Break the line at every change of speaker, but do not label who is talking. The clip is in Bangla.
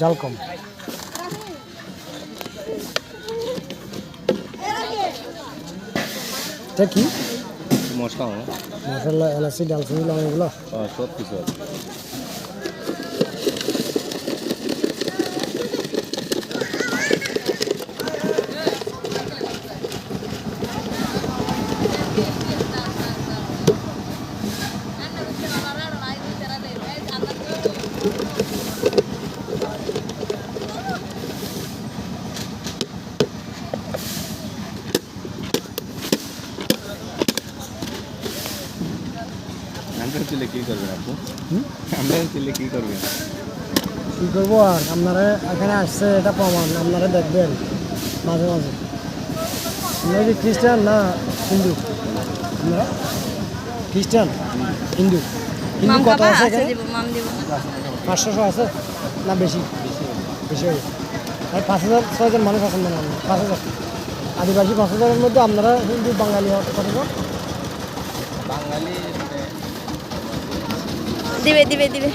জাল কম। এটা কি?
মশলা
মশলা এলাচি ডালচিনি লং এগুলো?
সব কিছু আছে। আমরা কি করবেন আপু? আমরা চিলে কি করবেন?
কী করব আর? আপনারা এখানে আসছে এটা প্রমাণ। আপনারা দেখবেন মাঝে মাঝে। আপনারা কি খ্রিস্টান না হিন্দু? আপনারা খ্রিস্টান হিন্দু। হিন্দু
মাম
কত আছে এখানে? পাঁচশো আছে না বেশি? বেশি হবে। আর পাঁচ হাজার ছয়জন মানুষ আছেন মানে আপনারা পাঁচ হাজার। আদিবাসী পাঁচ হাজারের মধ্যে আপনারা হিন্দু বাঙালি কতজন
বাঙালি
দিবে দিবে দিবে।